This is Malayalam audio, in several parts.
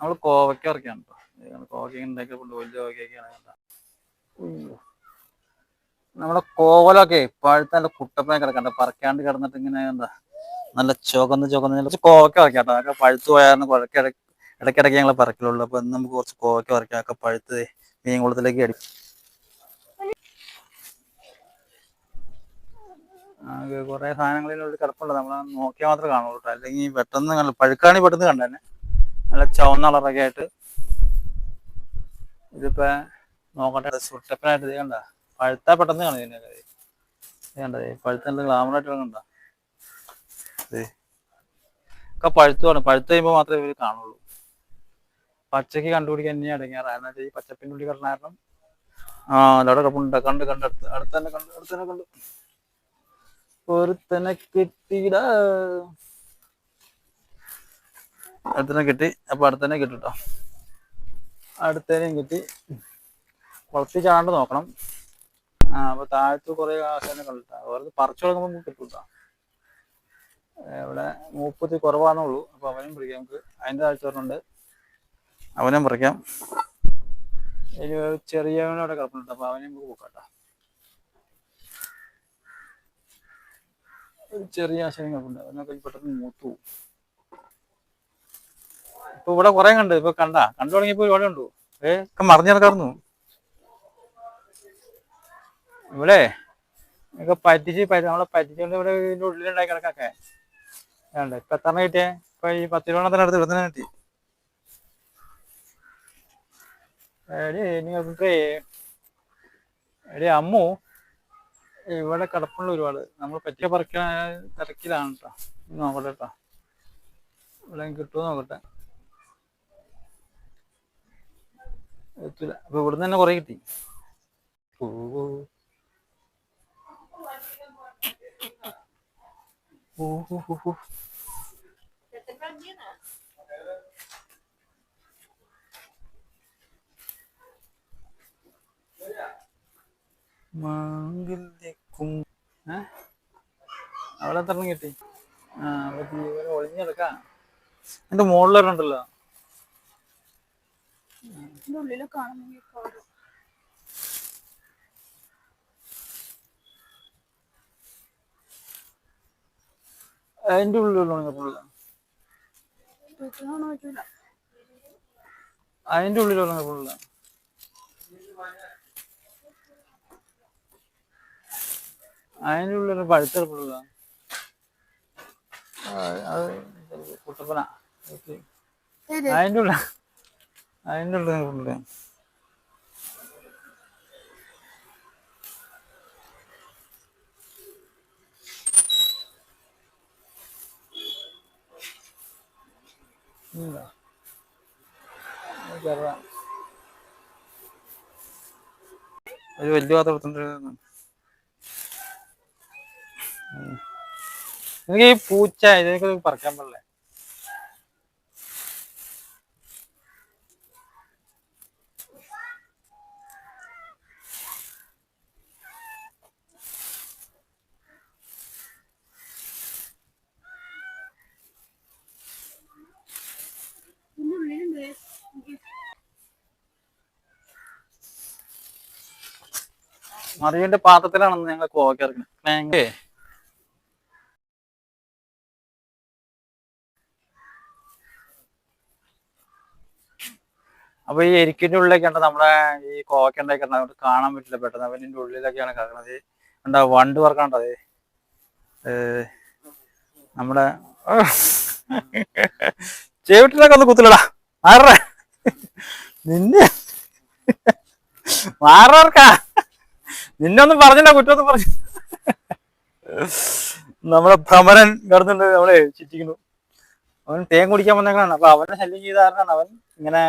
നമ്മൾ കോവയ്ക്ക ഇറക്കിയാണ് കേട്ടോ കോവയ്ക്ക ഉണ്ടാക്കിയ ഫുഡ് വലിയ കോവയ്ക്കൊക്കെയാണ് നമ്മുടെ കോവലൊക്കെ പഴുത്ത നല്ല കുട്ടപ്പനെ കിടക്കണ്ട പറക്കാണ്ട് കിടന്നിട്ട് ഇങ്ങനെ എന്താ നല്ല ചുവന്ന് ചുവന്ന് കുറച്ച് കോവയ്ക്ക അതൊക്കെ പഴുത്ത് പോയായിരുന്നു കുഴക്ക ഇടയ്ക്കിടയ്ക്ക് ഞങ്ങൾ പറക്കലുള്ളൂ. അപ്പൊ നമുക്ക് കുറച്ച് കോവയ്ക്ക ഇറക്കി. ഒക്കെ പഴുത്ത് മീൻ കുളത്തിലേക്ക് അടിക്കും കുറെ സാധനങ്ങളിലുള്ള കിടപ്പുണ്ട്. നമ്മൾ നോക്കിയാൽ മാത്രമേ കാണുള്ളൂ അല്ലെങ്കിൽ പെട്ടെന്ന് പഴുക്കാണി പെട്ടെന്ന് കണ്ടന്നെ നല്ല ചുവന്ന കളറൊക്കെ ആയിട്ട് ഇതിപ്പോ നോക്കട്ടെ സുട്ടപ്പനായിട്ട് ഇത് കണ്ട? പഴുത്ത പെട്ടെന്ന് കാണും ഇതിനൊക്കെ പഴുത്ത നല്ല ഗ്ലാമറായിട്ട് കണ്ട? ഒക്കെ പഴുത്തുമാണ് പഴുത്ത് കഴിയുമ്പോൾ മാത്രമേ ഇവർ കാണുള്ളൂ. പച്ചക്ക് കണ്ടുപിടിക്കാൻ ഇനി അടങ്ങിയാറാ എന്നുവെച്ചാൽ ഈ പച്ചപ്പിന്റെ ഉള്ളിൽ കിടന്ന കാരണം ആ അവിടെ കുഴപ്പമുണ്ട് കണ്ട് കണ്ട് അടുത്ത് അടുത്ത് തന്നെ കണ്ട് അടുത്ത് തന്നെ കണ്ടു. ഒരുത്തനെ കിട്ടിയിട. അടുത്തനെ കിട്ടി അപ്പൊ അടുത്തന്നെ കിട്ടും കേട്ടോ അടുത്തേനെയും കിട്ടി. കുളത്തി ചാണ്ട് നോക്കണം. ആ അപ്പൊ താഴത്ത് കുറെ ആശാനെ കണ്ടിട്ടാ വെറുതെ പറിച്ചു തുടങ്ങുമ്പോൾ കിട്ടൂട്ടാ ഇവിടെ മൂപ്പത്തി കുറവാന്നുള്ളൂ അപ്പൊ അവനും പിടിക്കാം. നമുക്ക് അതിന്റെ താഴ്ച അവനും പറിക്കാം. ഇനി ഒരു ചെറിയവനോടെ കിടപ്പുണ്ട്. അപ്പൊ അവനെയും നമുക്ക് പോക്കാട്ടോ ഒരു ചെറിയ ആശയം കിടപ്പുണ്ട്. അവനൊക്കെ പെട്ടെന്ന് മൂത്തു പോകും ഇപ്പൊ ഇവിടെ കുറെ കണ്ട് ഇപ്പൊ കണ്ട കണ്ടു തുടങ്ങിയപ്പോ ഒരുപാട് കണ്ടു. ഏ ഒക്കെ മറിഞ്ഞു നടക്കാറുന്നു ഇവിടെ ഒക്കെ പറ്റിച്ച് പറ്റി- നമ്മളെ പറ്റിച്ചുകൊണ്ട് ഇവിടെ ഇതിന്റെ ഉള്ളിലുണ്ടായി കിടക്കൊക്കെ. വേണ്ട ഇപ്പൊ എത്ര കിട്ടിയേ? ഇപ്പൊ ഈ പത്ത് രൂപത്തിന് അടുത്ത് ഇവിടെ കിട്ടി? എടി അമ്മു ഇവിടെ കിടപ്പുള്ള ഒരുപാട്. നമ്മൾ പറ്റിയ പറിക്കണ തിരക്കിലാണ് കേട്ടോ നോക്കട്ടെ കേട്ടോ ഇവിടെ കിട്ടുമോ നോക്കട്ടെ. എത്തില്ല അപ്പൊ ഇവിടുന്ന് തന്നെ കുറെ കിട്ടി. ഓ. ഓ. മാംഗല്യക്കും അവിടെ എത്ര കിട്ടി? ആ അവിടെ ഒളിഞ്ഞെടുക്കാം എന്റെ മുകളിലൊരുണ്ടല്ലോ ഇതിന്റെ ഉള്ളിൽ കാണുന്നെങ്കിൽ കാണും. അതിന്റെ ഉള്ളിലുള്ള. അതിന്റെ ഉള്ളിലുള്ള ഉണങ്ങപ്പുള്ള അതിന്റെ ഉള്ളിൽ പഴുത്തെടുപ്പുള്ള അത് കുട്ടപ്പന? അതിന്റെ ഉള്ള അതിന്റെ ഉള്ളിൽ കയറാം ഒരു വലിയ പാത്രം എടുത്തോണ്ടിരുന്നു എനിക്ക് ഈ പൂച്ച ഇതിനൊക്കെ പറക്കാൻ പാടില്ലേ ഇതിന്റെ ഉള്ളിലുണ്ട്. മറിയന്റെ പാത്രത്തിലാണെന്ന് ഞങ്ങൾ കോവക്കിറക്കുന്നത് അപ്പൊ ഈ എരിക്കിന്റെ ഉള്ളിലേക്കാണ് നമ്മുടെ ഈ കോവക്ക ഉണ്ടാക്കിയിരുന്നത് അതുകൊണ്ട് കാണാൻ പറ്റില്ല പെട്ടെന്ന്. അവന്റെ ഉള്ളിലൊക്കെയാണ് കിടക്കുന്നത്. എന്താ വണ്ട് പറക്കണ്ടത് നമ്മുടെ ചേവിട്ടിലൊക്കെ ഒന്ന് കുത്തിലടാ മാറേ നിന്നെ മാറാർക്കാ നിന്നെ ഒന്നും പറഞ്ഞില്ല കുറ്റമൊന്നും പറഞ്ഞു നമ്മളെ ഭ്രമരൻ കിടന്നുണ്ട് നമ്മളെ ചിറ്റിക്കുന്നു. അവൻ തേൻ കുടിക്കാൻ വന്നേക്കാണ് അപ്പൊ അവനെ ശല്യം ചെയ്ത അവൻ ഇങ്ങനെ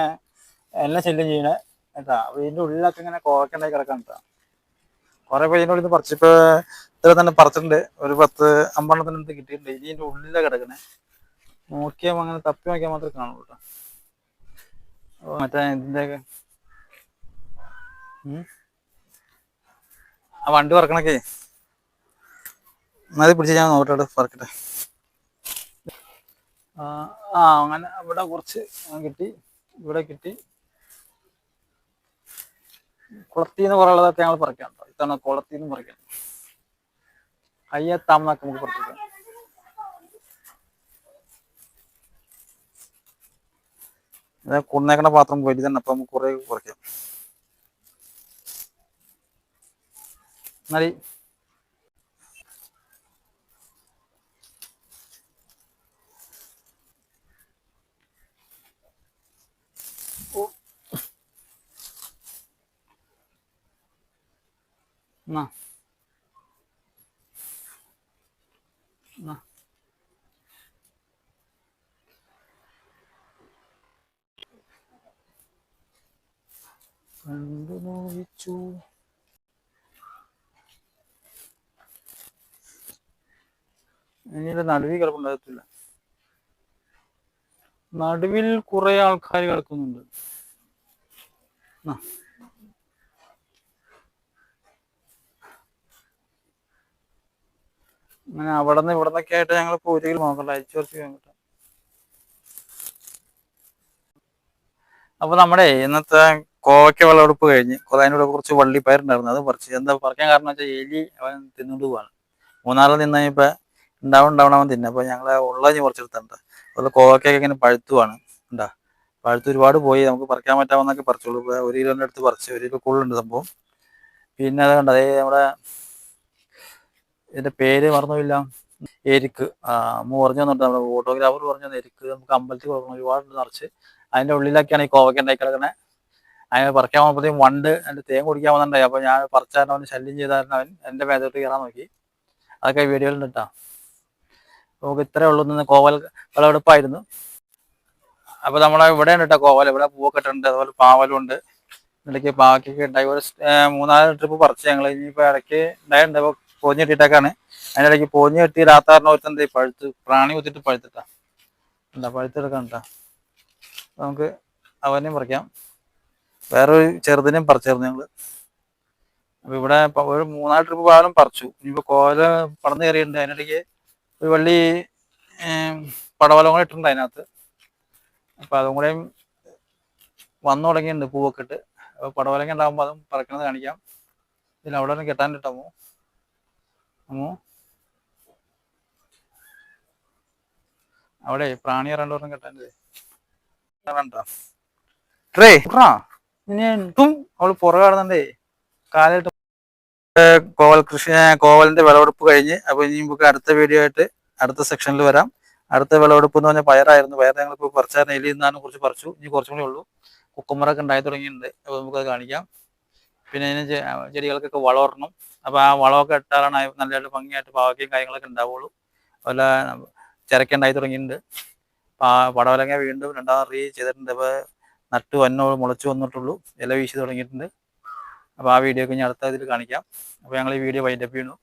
എന്നെ ശല്യം ചെയ്യണേ. കേട്ടാ ഇതിന്റെ ഉള്ളിലൊക്കെ ഇങ്ങനെ കോഴക്കണ്ടായി കിടക്കാൻ കേട്ടാ. കുറെ പേര് ഉള്ളിൽ നിന്ന് പറിച്ചിപ്പോ ഇത്ര തന്നെ പറിച്ചിട്ടുണ്ട്. ഒരു പത്ത് അമ്പെണ്ണത്തിന് എന്ത് കിട്ടിയിട്ടുണ്ട്. ഇനി ഇതിന്റെ ഉള്ളിലാണ് കിടക്കണേ. നോക്കിയാൽ അങ്ങനെ തപ്പി നോക്കിയാൽ മാത്രമേ കാണുള്ളൂ കേട്ടോ. മറ്റേ ഇതിന്റെയൊക്കെ. ഉം. ആ വണ്ടി പറക്കണൊക്കെ എന്നാൽ പിടിച്ച് ഞാൻ നോക്കട്ടെ പറക്കട്ടെ ആ അങ്ങനെ ഇവിടെ കുറച്ച് കിട്ടി ഇവിടെ കിട്ടി. കുളത്തിന്ന് കുറെ ഉള്ളതൊക്കെ ഞങ്ങൾ പറിക്കാം. ഇത്തവണ കുളത്തിന്ന് പറിക്കാം. കയ്യെത്താമെന്നൊക്കെ നമുക്ക് പറിക്കാം. കൊണ്ടേക്കണ പാത്രം തന്നെ അപ്പൊ നമുക്ക് കുറെ കുറയ്ക്കാം എന്നാൽ എന്നാ? എന്നാ? കണ്ടു നോവിച്ചു ഇനി നടുവിൽ കിടപ്പുണ്ടാകത്തില്ല നടുവിൽ കുറെ ആൾക്കാർ കിടക്കുന്നുണ്ട്. അങ്ങനെ അവിടെ നിന്ന് ഇവിടെ നിന്നൊക്കെ ആയിട്ട് ഞങ്ങൾ പൂരയിൽ നോക്കണ്ട അയച്ചു കുറച്ച് കഴിഞ്ഞിട്ട്. അപ്പൊ നമ്മുടെ ഇന്നത്തെ കോവയ്ക്ക വിളവെടുപ്പ് കഴിഞ്ഞ് കുറെ അതിനോട് കുറച്ച് വള്ളിപ്പയറുണ്ടായിരുന്നു അത് പറിച്ച് എന്താ പറിക്കാൻ കാരണം വെച്ചാൽ എലി അവൻ തിന്നുകൊണ്ട് പോവാണ്. മൂന്നാറിൽ നിന്ന് കഴിഞ്ഞപ്പോ ഉണ്ടാവും ഉണ്ടാവണം തന്നെ. അപ്പൊ ഞങ്ങൾ ഉള്ളത് കുറച്ചെടുത്തുണ്ട് അതുപോലെ കോവയ്ക്കൊക്കെ ഇങ്ങനെ പഴുത്തുവാണ് ഉണ്ടാ പഴുത്ത് ഒരുപാട് പോയി നമുക്ക് പറിക്കാൻ പറ്റാമെന്നൊക്കെ പറിച്ചോളൂ. ഒരു കിലോന്റെ അടുത്ത് പറിച്ചു ഒരു കിലോ കൂടുതലുണ്ട് സംഭവം. പിന്നെ അത് കണ്ടത് നമ്മുടെ ഇതിന്റെ പേര് മറന്നുമില്ല എരിക്ക്. അമ്മ പറഞ്ഞു തന്നിട്ട് നമ്മുടെ ഫോട്ടോഗ്രാഫർ പറഞ്ഞു തന്നെ എരിക്ക് നമുക്ക് അമ്പലത്തിൽ കൊടുക്കണം ഒരുപാട് നിറച്ച്. അതിന്റെ ഉള്ളിലൊക്കെയാണ് ഈ കോവക്ക ഉണ്ടായി കിടക്കണേ. അതിനെ പറിക്കാൻ പോകുമ്പോഴത്തേക്കും വണ്ട് എന്റെ തേൻ കുടിക്കാൻ വന്നിട്ടുണ്ടായി അപ്പൊ ഞാൻ പറിച്ചാരനവൻ ശല്യം ചെയ്താരനവൻ എന്റെ മേതോട്ട് കയറാൻ നോക്കി. അതൊക്കെ വീഡിയോയിൽ ഇട്ടാ നമുക്ക് ഇത്രേ ഉള്ളൂ നിന്ന് കോവൽ വിളവെടുപ്പായിരുന്നു. അപ്പൊ നമ്മളെ ഇവിടെയാണ് കേട്ടോ കോവൽ. ഇവിടെ പൂവൊക്കെ ഇട്ടുണ്ട് അതുപോലെ പാവലും ഉണ്ട്. ഇടയ്ക്ക് ബാക്കിയൊക്കെ ഉണ്ടായി. ഒരു മൂന്നാൽ ട്രിപ്പ് പറിച്ച് ഞങ്ങൾ ഇനിയിപ്പോ ഇടയ്ക്ക് ഉണ്ടായിട്ടുണ്ട്. അപ്പൊ പോഞ്ഞ് കെട്ടിയിട്ടേക്കാണ്. അതിന്റെ ഇടയ്ക്ക് പോഞ്ഞ് കെട്ടി രാത്താറിന് ഒരുത്തണ്ട് പഴുത്ത്. പ്രാണി കുത്തിട്ട് പഴുത്തിട്ടാ. എന്താ പഴുത്തെടുക്കണ്ട നമുക്ക് അവനെയും പറിക്കാം. വേറൊരു ചെറുതിനെയും പറിച്ചായിരുന്നു ഞങ്ങൾ. അപ്പൊ ഇവിടെ ഒരു മൂന്നാൽ ട്രിപ്പ് പാലം പറിച്ചു. ഇനിയിപ്പോ കോല പടന്നു കയറിയിട്ടുണ്ട്. അതിനിടയ്ക്ക് ഒരു വള്ളി പടവലം കൂടെ ഇട്ടിട്ടുണ്ട് അതിനകത്ത്. അപ്പൊ അതും കൂടെയും വന്നു തുടങ്ങിയിട്ടുണ്ട് പൂവൊക്കെ ഇട്ട്. അപ്പൊ പടവലങ്ങ ഉണ്ടാകുമ്പോൾ അതും പറക്കണത് കാണിക്കാം. ഇതിൽ അവിടെ നിന്ന് കെട്ടാൻ കിട്ടാമോ അമ്മോ അവിടെ പ്രാണി രണ്ടോർണം കെട്ടാന്റെ ട്രേ. ഇനി എനിക്കും അവൾ പുറകെ കാണുന്നുണ്ടേ കാലിട്ട് കോവൽ കൃഷി കോവലിന്റെ വിളവെടുപ്പ് കഴിഞ്ഞ് അപ്പൊ ഇനി നമുക്ക് അടുത്ത വീഡിയോ ആയിട്ട് അടുത്ത സെക്ഷനിൽ വരാം. അടുത്ത വിളവെടുപ്പ് എന്ന് പറഞ്ഞാൽ പയറായിരുന്നു. പയർ ഞങ്ങളിപ്പോൾ പറിച്ചാൽ എലി നിന്നാണ് കുറച്ച് പറിച്ചു. ഇനി കുറച്ചും കൂടി ഉള്ളൂ. കുക്കുമ്പറൊക്കെ ഉണ്ടായി തുടങ്ങിയിട്ടുണ്ട്. അപ്പോൾ നമുക്കത് കാണിക്കാം. പിന്നെ അതിന് ചെടികൾക്കൊക്കെ വളമിടണം അപ്പോൾ ആ വളമൊക്കെ ഇട്ടാലാണ് നല്ലതായിട്ട് ഭംഗിയായിട്ട് പാവക്കയും കാര്യങ്ങളൊക്കെ ഉണ്ടാവുള്ളൂ. അതുപോലെ ചിരക്ക ഉണ്ടായി തുടങ്ങിയിട്ടുണ്ട്. പടവലങ്ങ വീണ്ടും രണ്ടാം റീ ചെയ്തിട്ടുണ്ട്. അപ്പോൾ നട്ട് വന്നോ മുളച്ചു വന്നിട്ടുള്ളൂ. ഇല വീശി തുടങ്ങിയിട്ടുണ്ട്. അപ്പോൾ ആ വീഡിയോ ഒക്കെ ഞാൻ അടുത്ത ഇതിൽ കാണിക്കാം. അപ്പോൾ ഞങ്ങൾ ഈ വീഡിയോ വൈൻഡപ്പ് ചെയ്യുന്നു.